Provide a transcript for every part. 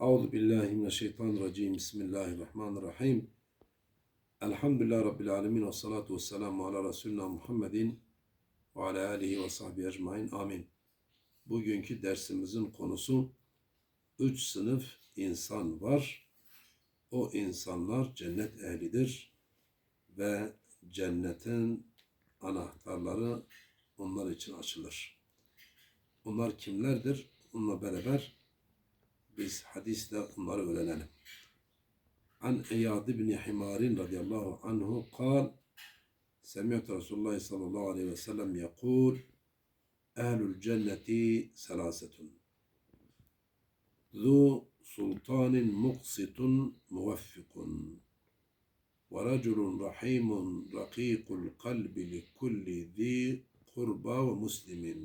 Euzu billahi mineşşeytanirracim. Bismillahirrahmanirrahim. Elhamdülillahi rabbil alamin ve salatu vesselamu ala resulina Muhammedin ve ala alihi ve sahbihi ecmaîn. Amin. Bugünkü dersimizin konusu üç sınıf insan var. O insanlar cennet ehlidir ve cennetin anahtarları onlar için açılır. Onlar kimlerdir? Onunla beraber biz hadiste bunları öğrenelim. An Eyad bin Himarin radıyallahu anhu قال سمعت رسول الله صلى الله عليه وسلم يقول أهل الجنة ثلاثة. ذو سلطان مقسط موفق. ورجل رحيم رقيق القلب لكل ذي قربى ومسلم.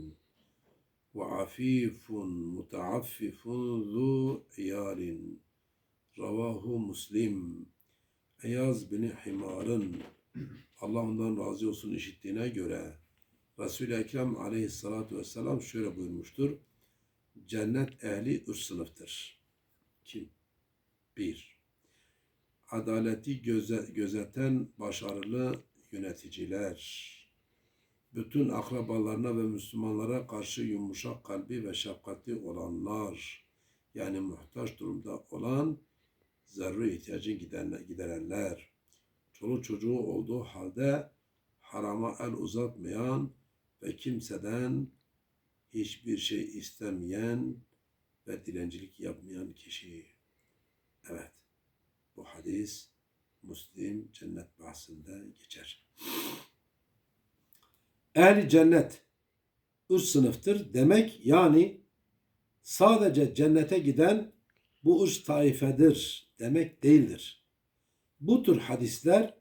وعفيف متعفف ذو عيال Ravahu Muslim Eyaz bin Himar'ın Allah ondan razı olsun işittiğine göre Resul-i Ekrem aleyhissalatu vesselam şöyle buyurmuştur. Cennet ehli üç sınıftır. Kim? Bir, adaleti göze, gözeten başarılı yöneticiler bütün akrabalarına ve Müslümanlara karşı yumuşak kalbi ve şefkatli olanlar, yani muhtaç durumda olan zaruri ihtiyacı giderenler, çoluk çocuğu olduğu halde harama el uzatmayan ve kimseden hiçbir şey istemeyen ve dilencilik yapmayan kişi. Evet, bu hadis Müslim cennet bahsinde geçer. Ehli cennet üç sınıftır demek yani sadece cennete giden bu üç taifedir demek değildir. Bu tür hadisler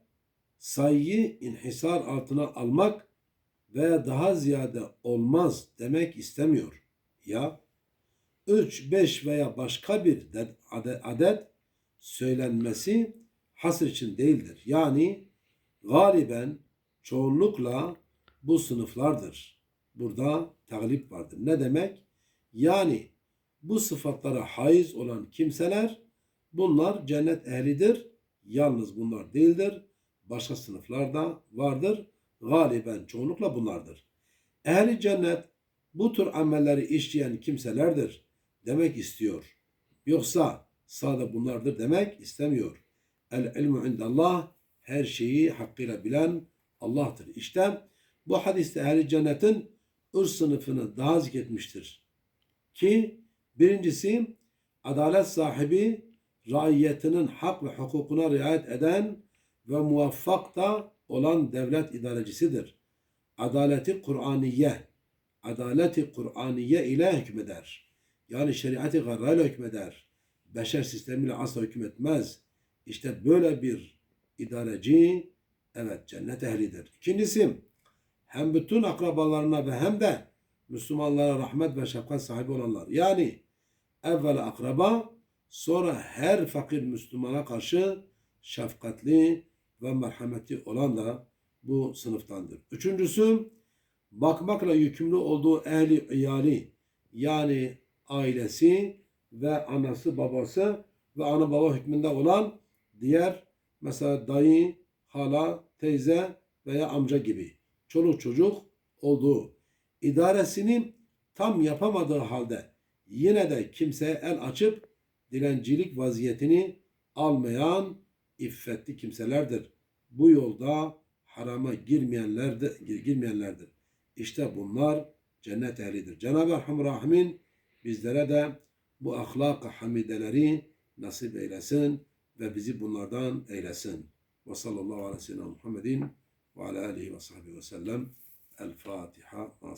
sayıyı inhisar altına almak veya daha ziyade olmaz demek istemiyor. Ya 3, 5 veya başka bir adet söylenmesi hasır için değildir. Yani galiben çoğunlukla bu sınıflardır. Burada taglip vardır. Ne demek? Yani bu sıfatlara haiz olan kimseler bunlar cennet ehlidir. Yalnız bunlar değildir. Başka sınıflar da vardır. Galiben çoğunlukla bunlardır. Ehli cennet bu tür amelleri işleyen kimselerdir demek istiyor. Yoksa sadece bunlardır demek istemiyor. El ilmu indallah her şeyi hakkıyla bilen Allah'tır. İşte bu hadiste ehli cennetin ırz sınıfını daha zikretmiştir. Ki birincisi adalet sahibi raiyetinin hak ve hukukuna riayet eden ve muvaffak da olan devlet idarecisidir. Adaleti Kur'aniye, adaleti Kur'aniye ile hükmeder. Yani şeriatı garrayla hükmeder. Beşer sistemiyle asla hükmetmez. İşte böyle bir idareci evet cennet ehlidir. İkincisi hem bütün akrabalarına ve hem de Müslümanlara rahmet ve şefkat sahibi olanlar. Yani evvel akraba sonra her fakir Müslümana karşı şefkatli ve merhametli olan da bu sınıftandır. Üçüncüsü bakmakla yükümlü olduğu ehli iyali yani ailesi ve anası babası ve ana baba hükmünde olan diğer mesela dayı, hala, teyze veya amca gibi çoluk çocuk olduğu, idaresini tam yapamadığı halde yine de kimseye el açıp dilencilik vaziyetini almayan iffetli kimselerdir. Bu yolda harama girmeyenlerdir, girmeyenlerdir. İşte bunlar cennet ehlidir. Cenab-ı Erham Rahmin bizlere de bu ahlak hamideleri nasip eylesin ve bizi bunlardan eylesin. Ve sallallahu aleyhi ve sellem Muhammedin وعلى آله وصحبه وسلم الفاتحة. مع